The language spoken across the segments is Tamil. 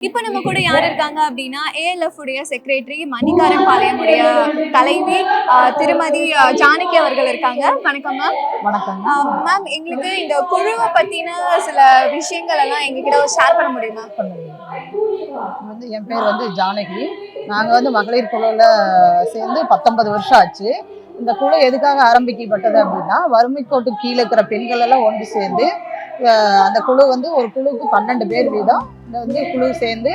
இப்போ நம்ம கூட யார் இருக்காங்க அப்படின்னா ஏஎல்எஃப் உடைய செக்ரட்டரி மணிகாரன் பாளையமுடைய தலைவி ஆஹ், திருமதி ஜானகி அவர்கள் இருக்காங்க. வணக்கம் மேம் வணக்கங்க மேம் எங்களுக்கு இந்த குழுவை பத்தின சில விஷயங்கள் எல்லாம் எங்ககிட்ட ஷேர் பண்ண முடியுமா? வந்து என் பேர் வந்து ஜானகி. நாங்கள் வந்து மகளிர் குழுவில் சேர்ந்து பத்தொன்பது வருஷம் ஆச்சு. இந்த குழு எதுக்காக ஆரம்பிக்கப்பட்டது அப்படின்னா வறுமை கோட்டு கீழே இருக்கிற பெண்கள் எல்லாம் ஒன்று சேர்ந்து அந்த குழு வந்து ஒரு குழுவுக்கு பன்னெண்டு பேர் வீதம் வந்து குழு சேர்ந்து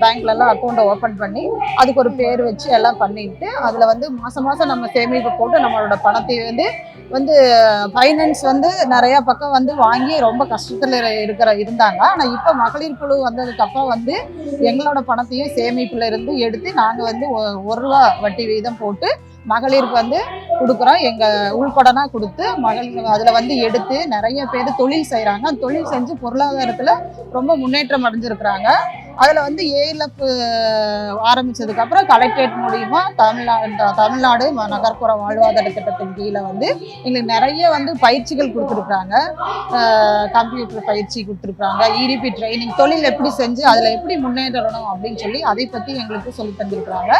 பேங்க்ல எல்லாம் அக்கௌண்ட்டை ஓப்பன் பண்ணி அதுக்கு ஒரு பேர் வச்சு எல்லாம் பண்ணிட்டு அதில் வந்து மாதம் மாதம் நம்ம சேமிப்பு போட்டு நம்மளோட பணத்தை வந்து வந்து ஃபைனான்ஸ் வந்து நிறைய பக்கம் வந்து வாங்கி ரொம்ப கஷ்டத்தில் இருக்கிற இருந்தாங்க. ஆனால் இப்போ மகளிர் குழு வந்ததுக்கு அப்புறம் வந்து எங்களோட பணத்தையும் சேமிப்புல இருந்து எடுத்து நாங்கள் வந்து ஒ- ஒரு ரூபா வட்டி வீதம் போட்டு மகளிருக்கு வந்து கொடுக்குறோம். எங்கள் உள்படனா கொடுத்து மகளிர் அதில் வந்து எடுத்து நிறைய பேர் தொழில் செய்கிறாங்க தொழில் செஞ்சு பொருளாதாரத்தில் ரொம்ப முன்னேற்றம் அடைஞ்சிருக்கிறாங்க அதில் வந்து ஏஎல்எஃப் ஆரம்பிச்சதுக்கப்புறம் கலெக்டரேட் மூலிமா தமிழ்நாடு தமிழ்நாடு நகர்ப்புற வாழ்வாதார திட்டத்தின் கீழே வந்து எங்களுக்கு நிறைய வந்து பயிற்சிகள் கொடுத்துருக்குறாங்க. கம்ப்யூட்டர் பயிற்சி கொடுத்துருக்குறாங்க. இடிபி ட்ரைனிங் தொழில் எப்படி செஞ்சு அதில் எப்படி முன்னேறணும் அப்படின்னு சொல்லி அதை பற்றி எங்களுக்கு சொல்லி தந்திருக்கிறாங்க.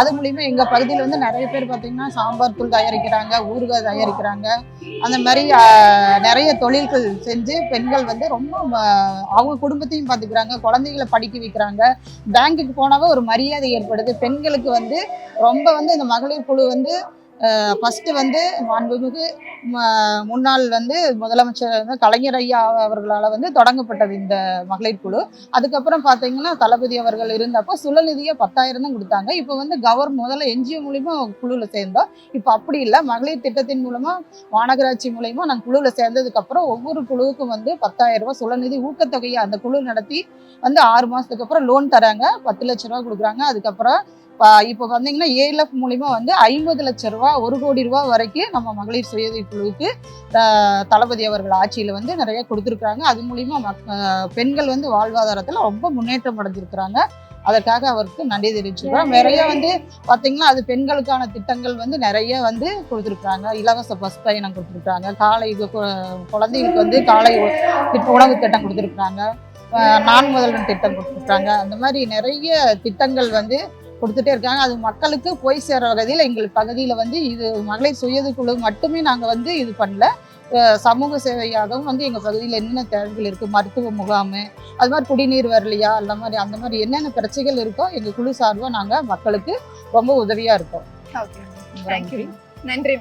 அது மூலிமா எங்கள் பகுதியில் வந்து நிறைய பேர் பார்த்திங்கன்னா சாம்பார் தூள் தயாரிக்கிறாங்க ஊறுகாய் தயாரிக்கிறாங்க. அந்த மாதிரி நிறைய தொழில்கள் செஞ்சு பெண்கள் வந்து ரொம்ப அவங்க குடும்பத்தையும் பார்த்துக்கிறாங்க குழந்தைகளை படிக்க தெரிவிக்கிறாங்க. பேங்க்குக்கு போனாவே ஒரு மரியாதை ஏற்படுது. பெண்களுக்கு வந்து ரொம்ப வந்து இந்த மகளிர் குழு வந்து ஃபஸ்ட்டு வந்து மாண்புமிகு முன்னாள் வந்து முதலமைச்சர் வந்து கலைஞர் ஐயா அவர்களால் வந்து தொடங்கப்பட்டது இந்த மகளிர் குழு. அதுக்கப்புறம் பார்த்தீங்கன்னா தளபதி அவர்கள் இருந்தப்போ சுழநிதியை பத்தாயிரம் தான் கொடுத்தாங்க. இப்போ வந்து கவர் முதல்ல என்ஜிஓ மூலிமா குழுவில் சேர்ந்தோம். இப்போ அப்படி இல்லை. மகளிர் திட்டத்தின் மூலமாக மாநகராட்சி மூலயமா நாங்கள் குழுவில் சேர்ந்ததுக்கப்புறம் ஒவ்வொரு குழுவுக்கும் வந்து பத்தாயிரம் ரூபா சுழநிதி ஊக்கத்தொகையை அந்த குழு நடத்தி வந்து ஆறு மாதத்துக்கு அப்புறம் லோன் தராங்க. பத்து லட்ச ரூபா கொடுக்குறாங்க. அதுக்கப்புறம் இப்போ வந்தீங்கன்னா ஏஎல்எஃப் மூலிமா வந்து ஐம்பது லட்ச ரூபா ஒரு கோடி ரூபா வரைக்கும் நம்ம மகளிர் சுயஉதவி குழுவுக்கு தளபதி அவர்கள் ஆட்சியில் வந்து நிறைய கொடுத்துருக்காங்க அது மூலிமா பெண்கள் வந்து வாழ்வாதாரத்தில் ரொம்ப முன்னேற்றம் அடைஞ்சிருக்கிறாங்க. அதற்காக அவருக்கு நன்றி தெரிவிச்சுக்கிறோம். நிறைய வந்து பார்த்தீங்கன்னா அது பெண்களுக்கான திட்டங்கள் வந்து நிறைய வந்து கொடுத்துருக்காங்க இலவச பஸ் பயணம் கொடுத்துருக்காங்க காலை குழந்தைகளுக்கு வந்து காலை உணவு திட்டம் கொடுத்துருக்காங்க அஹ் நான் முதல்வன் திட்டம் கொடுத்துருக்காங்க அந்த மாதிரி நிறைய திட்டங்கள் வந்து கொடுத்துட்டே இருக்காங்க. அது மக்களுக்கு போய் சேர வகையில் எங்கள் பகுதியில் வந்து இது மகளிர் சுயதுக்குழு குழு மட்டுமே நாங்கள் வந்து இது பண்ணல. சமூக சேவையாகவும் வந்து எங்கள் பகுதியில் என்னென்ன தேவைகள் இருக்குது மருத்துவ முகாம் அது மாதிரி குடிநீர் வரலையா? அந்த மாதிரி அந்த மாதிரி என்னென்ன பிரச்சனைகள் இருக்கோ எங்கள் குழு சார்பாக நாங்கள் மக்களுக்கு ரொம்ப உதவியாக இருக்கோம். ஓகே தேங்க்யூ நன்றி.